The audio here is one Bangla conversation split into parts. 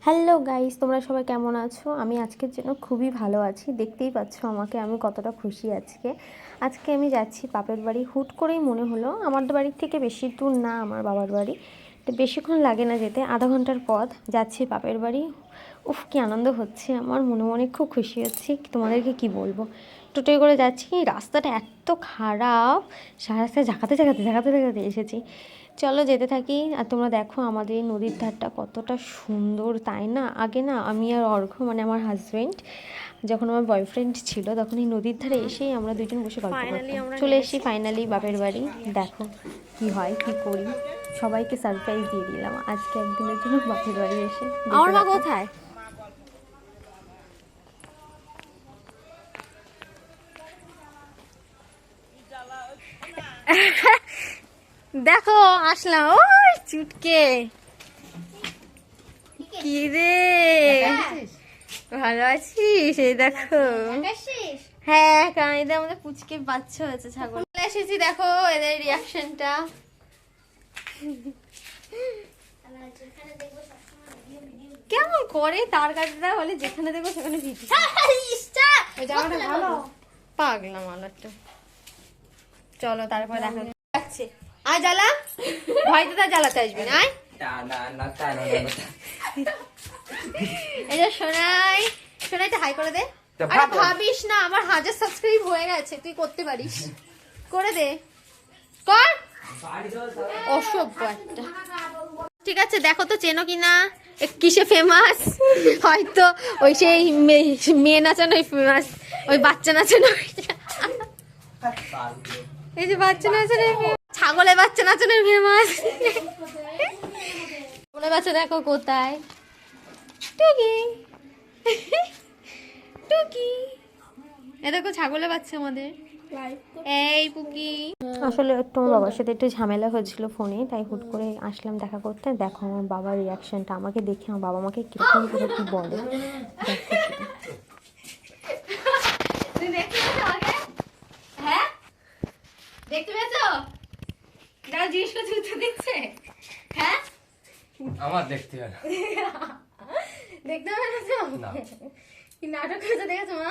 হ্যালো গাইস তোমরা সবাই কেমন আছো? আমি আজকের জন্য খুবই ভালো আছি। দেখতেই পাচ্ছ আমাকে, আমি কতটা খুশি আজকে। আজকে আমি যাচ্ছি বাপের বাড়ি। হুট করেই মনে হলো, আমার বাড়ির থেকে বেশি দূর না আমার বাবার বাড়ি। তো বেশিক্ষণ লাগে না যেতে, আধা ঘণ্টার পথ, যাচ্ছি বাপের বাড়ি। উফ, কি আনন্দ হচ্ছে। আমার মনে মনে খুব খুশি হচ্ছি। তোমাদেরকে কি বলব? টোটোয় করে যাচ্ছি রাস্তাটা এত খারাপ। সারা রাস্তায় ঝাঁকাতে ঝাঁকাতে ঝাঁকাতে ঝাঁকাতে এসেছি। চলো যেতে থাকি আর তোমরা দেখো আমাদের এই নদীর ধারটা কতটা সুন্দর তাই না? আগে না আমি আর অর্ঘ্য মানে আমার হাজব্যান্ড যখন আমার বয়ফ্রেন্ড ছিল তখন এই নদীর ধারে এসেই আমরা দুজন বসে গল্প করতাম। চলে এসেছি ফাইনালি বাপের বাড়ি। দেখো কি হয় কি করি। সবাইকে সারপ্রাইজ দিয়ে দিলাম। আজকে একদিনের জন্য বাপের বাড়ি এসে। আমার মা কোথায়? দেখো আসলাম। ও চুটকে। কি রে? ভালো আছিস? এই দেখো। হ্যাঁ কারণ এদের আমাদের পুচকে বাচ্চা হয়েছে ছাগল। এসেছি দেখো এদের রিয়াকশনটা কেমন করে তার কাছে বলে যেখানে দেখব সেখানে ভিডিও জামাটা ভালো। পাগলাম আলারটা চলো তারপর দেখা। যাচ্ছে। আয় জ্বালা। ভয়তে তার জ্বালাতে আসবি না আয়। এই যে সোনাই সোনাইটা হাই করে দে। তা আরে ভাবিস না আমার হাজার সাবস্ক্রাইব হয়ে গেছে তুই করতে পারিস। করে দে। কর। অসভ্য একটা। ঠিক আছে দেখো তো চেনো কিনা? কিসে ফেমাস হয়তো ওই সেই মেয়ে- মেয়ে নাচানো ফেমাস ওই বাচ্চা নাচানো এই যে বাচ্চা নাচানো ছাগলের বাচ্চা নাচানোর ফেমাস ছাগলের বাচ্চা দেখো কোথায়? টুকি। টুকি। এ দেখো ছাগলের বাচ্চা আমাদের। এই পুকি। আসলে একটু বাবার সাথে একটু ঝামেলা হয়েছিল ফোনে, তাই হুট করে আসলাম দেখা করতে। দেখো আমার বাবার রিয়াকশনটা আমাকে দেখে আমার বাবা আমাকে কীরকম করে কি বলে সেটা। তুমি দেখতে পেয়েছ আমাকে হ্যাঁ দেখতে পেয়েছ জিজ্ঞেস করছি উত্তর দিচ্ছে? হ্যাঁ? আমার দেখতে হবে দেখতে পেয়েছ না। তো? কি নাটক করেছ দেখেছ মা?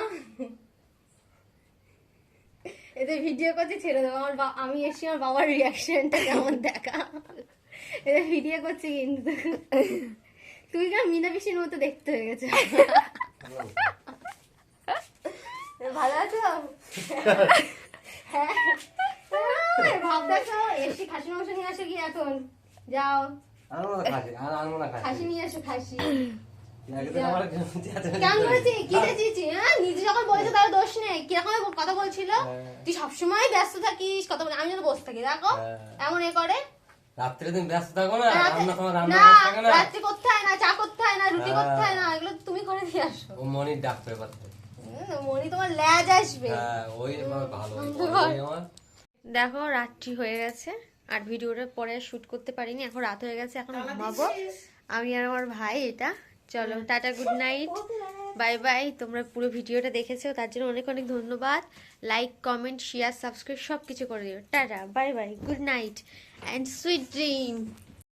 এতে ভিডিও করছি ছেড়ে দেবো। আমার আমি এসে আমার বাবার রিয়াকশনটা কেমন দেখা? এতে ভিডিও করছি কিন্তু। তুই কেন মিনা পিসির মতো দেখতে হয়ে গেছে? ভালো আছো? হ্যাঁ খাসি মাংস নিয়ে আসো কি এখন। যাও। খাসি নিয়ে আসো খাসি। হ্যাঁ? নিজে যখন বলেছে তার দোষ নেই। কীরকম কথা বলছিল? হ্যাঁ। তুই সবসময় ব্যস্ত থাকিস কথা বলে আমি যেন বসে থাকি দেখো। হ্যাঁ। এমন এ করে। রাত্রে দিন ব্যস্ত থাকো না রাতে- রান্না তোমার রান্না না না। রাত্রি করতে হয় না চা করতে হয় না রুটি। করতে হয় না এগুলো তুমি করে দিয়ে আসো। ও মনির ডাক্তার মনি তোমার ল্যাজ আসবে। হ্যাঁ ওই আমার ভালো ওই আমার। দেখো রাত্রি হয়ে গেছে। আর ভিডিওটা পরে শুট করতে পারিনি এখন রাত হয়ে গেছে এখন ঘুমাবো। আমি আর আমার ভাই এটা। চলো tata good night bye bye তোমরা পুরো ভিডিওটা দেখেছ তার জন্য অনেক অনেক ধন্যবাদ। লাইক কমেন্ট শেয়ার সাবস্ক্রাইব সব কিছু করে দিও। Tata bye bye good night and sweet dream